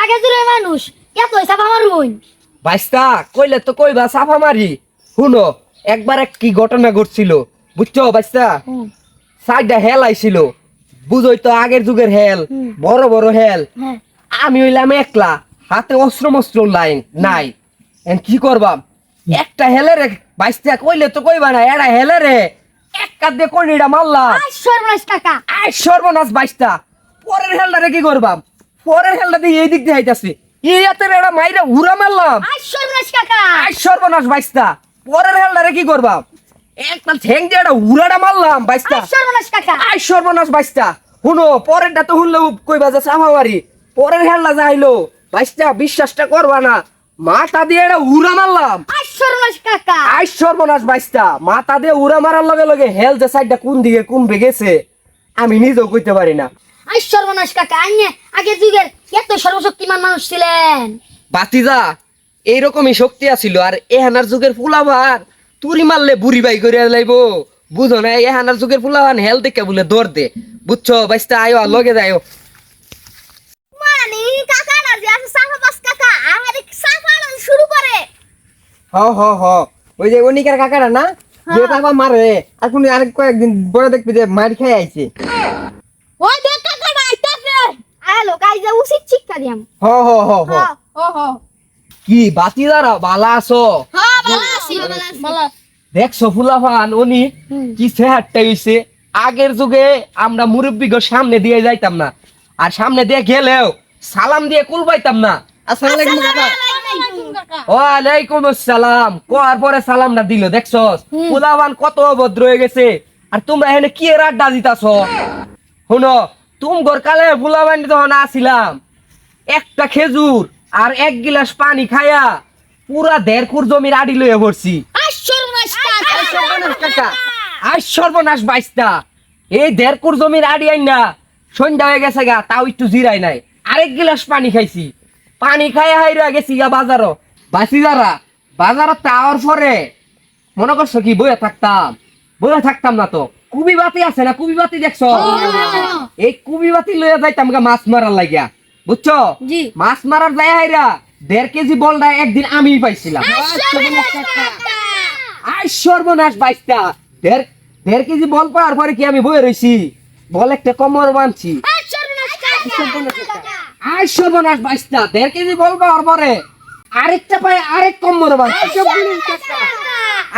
আগে দূরে মানুষ এত হিসাব আমার রুইন বাইস্তা কইলে তো কইবা সাফা মারি। শুনো একবার এক কি ঘটনা ঘটছিল বুঝছ বাইস্তা? সাইডটা হেল আইছিল বুঝোই তো আগের যুগের হেল বড় বড় হেল। হ্যাঁ। আমি হইলাম একলা হাতে অস্ত্র মস্ত্র লাইন নাই। কি করবাম একটা হেলে রে বাইস্তা কইলে তো কইবা না এরা হেলে রে। এক কাত দিয়ে কইনিটা মারলাম। সর্বনাশ কাকা। আই সর্বনাশ বাইস্তা। পরের হেলটা রে কি করবাম? পরের হেলটা দিয়ে এই দিক দিয়ে হাইতাছি। এই হাতে এটা মাইরা উড়া মারলাম। সর্বনাশ কাকা। সর্বনাশ বাইস্তা। পরের হেলটা রে কি করবাম? একটা ঠেং দিয়ে একটা উড়াটা মারলাম বাইস্তা। সর্বনাশ কাকা। আই সর্বনাশ বাইস্তা। শুনো পরেরটা তো শুনলেও কইবা যে সামাবারি পরের হেলটা যাইলো বাইস্তা বিশ্বাসটা করবা না। মাথা দিয়ে এটা উড়া মারলাম। সর্বনাশ কাকা। আই সর্বনাশ বাইস্তা। মাথা দিয়ে উড়া মারার লগে লগে হেল যে সাইডটা কোন দিকে কোন গেছে আমি নিজেও কইতে পারি না। আই সর্বনাশ কাকা আইনে আগে যুগের এত সর্বশক্তিমান মানুষ ছিলেন। বাতিজা এইরকমই শক্তি আছিল আর এহানার যুগের ফুলাভার। তুরি মারলে বুড়ি বাই করে লাইব। বুঝো না এহানার যুগের ফুলাভান হেল দেখে বলে দৌড় দে। বুঝছ বাইস্তা আয়ো আর লগে যাইও মানে কাকা না যে আছে সাফা বাস কাকা আমাদের সাফা শুরু করে। হ হ হ। ওই যে অনিকার কাকারা না যে বাবা মারে এখন আরেক কয়েকদিন বড় দেখবি যে মার খেয়ে আইছে। ওই দেখ হ্যালো উচিত শিক্ষা দিয়াম। হ হ হ হ। ও হো কি বাতিদারা বালা আছো? হ্যাঁ ভালো আছি ভালো দেখছ ফুলাভান উনি কি সেহারটা হইছে? আগের যুগে আমরা মুরব্বীগ সামনে দিয়ে যাইতাম না। আর সামনে দিয়ে গেলেও সালাম দিয়ে কুল পাইতাম না। আসসালামু আলাইকুম আসসালাম কোয়ার পরে সালামটা দিল দেখছস ফুলাভান কত অভদ্র হয়ে গেছে। আর তোমরা এখানে কি আড্ডা দিতাছ? শুনো তুম ঘর কালে ফুলাভান যখন আসিলাম। একটা খেজুর আর এক গিলাস পানি খায়া পুরা দেড় কুর জমির আড়ি লয়ে পড়ছি সর্বনাশ কাকা। আই সর্বনাশ বাইস্তা। এই দেড় কুর জমির আড়ি আইন না সন্ধ্যা হয়ে গেছে গা তাও একটু জিরাই নাই। আরেক গিলাস পানি খাইছি। পানি খাই হাইরা গেছি গা বাজারও বাসি যারা বাজারত তাওয়ার পরে মনে করছ কি বইয়া থাকতাম। বইয়া থাকতাম না তো। কুবি বাতি আছে না কুবি বাতি দেখছ এই কুবি বাতি লইয়া যাইতাম গা মাছ মারার লাগিয়া। বুঝছ? জি। মাছ মারার যাই হাইরা দেড় কেজি বলটা একদিন আমি পাইছিলাম। আই সর্বনাশ বাইশটা দেড় দেড় কেজি বল পাওয়ার পরে কি আমি বয়ে রইছি? বল একটা কমর বানছি। আই সর্বনাশ কাকা আই সর্বনাশ বাইশটা দেড় কেজি বল পাওয়ার পরে আরেকটা পায়ে আরেক কমর বানছি।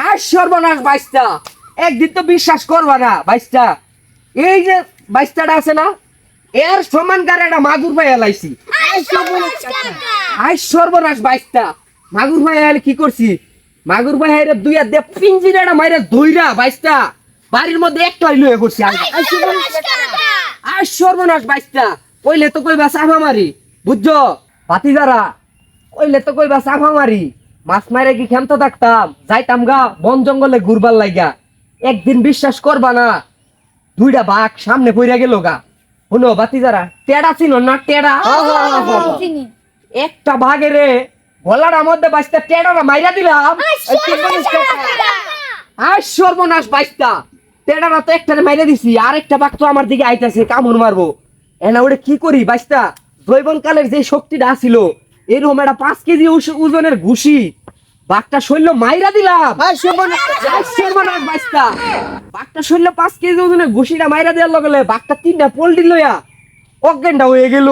আর সর্বনাশ বাইশটা একদিন তো বিশ্বাস করবা না বাইশটা। এই যে বাইশটাটা আছে না এর সমান কারে একটা মাগুর ভাই এলাইছি। আই সর্বনাশ বাইশটা। মাগুর ভাই এলে কি করছি? মাগুর ভাই এর দুই হাত দিয়ে পিঞ্জিরাটা মাইরা ধইরা বাইশটা বাড়ির মধ্যে একটাই লয়ে করছি আর সর্বনাশ বাইশটা। কইলে তো কইবা সাফা মারি বুঝছ? পাতি যারা কইলে তো কইবা সাফা মারি। মাছ মারে কি খেমতে থাকতাম? যাইতাম গা বন জঙ্গলে ঘুরবার লাগা একদিন বিশ্বাস করবা না। দুইটা বাঘ সামনে পইরা গেল গা। শুনো বাতি যারা টেড়া ছিল না টেড়া? একটা বাঘের রে গলার মধ্যে বাঁচতে টেড়াটা মাইরা দিলাম। আর সর্বনাশ বাইস্তা। তেডারা তো একটা মাইরে দিছি আর একটা বাঘ তো আমার দিকে আইতাছে কামড় মারবো। এনা ওটা কি করি বাইস্তা? জৈবন কালের যে শক্তিটা ছিল এরকম একটা পাঁচ কেজি ওজনের ঘুষি। বাঘটা শৈল মাইরা দিলাম। বাঘটা শৈল পাঁচ কেজি ওজনের ঘুষিটা মাইরা দেওয়ার লগে বাঘটা তিনটা পোল্ট্রি লইয়া অজ্ঞানটা হয়ে গেল।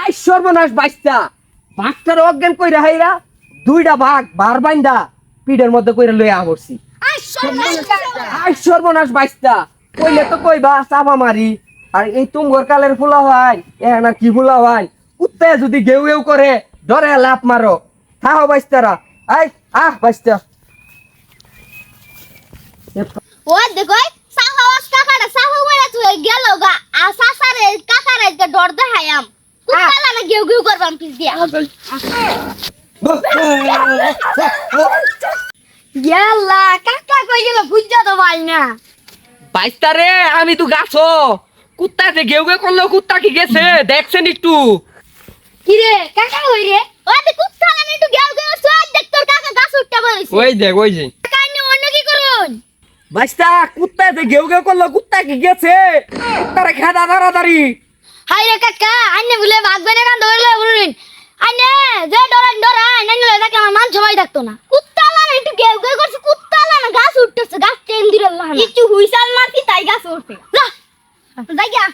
আই সর্বনাশ বাইস্তা। বাঘটার অজ্ঞান কইরা হাইরা দুইটা বাঘ বার বাইন্দা পিঠের মধ্যে কইরা লইয়া আমরছি আই সর্বনাশ বাইস্তা। কইলে তো কইবা চাপা মারি। আর এই তুমগর কালের ফুলা হয় এ না কি ফুলা হয়? কুত্তে যদি গেউ গেউ করে ডরে লাভ মারো। থাও বাইস্তারা আই আহ বাইস্তা। ও দেখো সাফা বাস কাকাটা সাফা তুই গেল গা আর সাসারে কাকারে গা ডর দেখায়াম কুত্তালা না গেউ গেউ করবাম পিস দিয়া। গেলা কাকা কই গেল বুঝা তো ভাই না। বাইস্তা রে আমি তো গাছো। কুত্তা যে গেউ গেউ করল কুত্তা কি গেছে? দেখছেন একটু। কি রে কাকা হই রে? ও দে কুত্তালা একটু গেউ গেউ সোয়া দেখ তোর কাকা গাছ উঠটা বলিস ওই দেখ ওই যে। কাকা নে অন্য কি করুন? বাইস্তা কুত্তা যে গেউ গেউ করল কুত্তা কি গেছে? কুত্তারে খেদা দাঁড়াদাঁড়ি হাই রে কাকা আইনে বলে ভাগবে না কান ধরে বলুন। আইনে যে ডরান ডরান আইনে লয়ে থাকলে আমার মান সময় থাকতো না। কুত্তালা না একটু গেউ গেউ করছে কুত্তালা না গাছ উঠতেছে গাছ চেন দিল না। একটু হুইসাল মারছি তাই গাছ উঠছে। যা যাই গা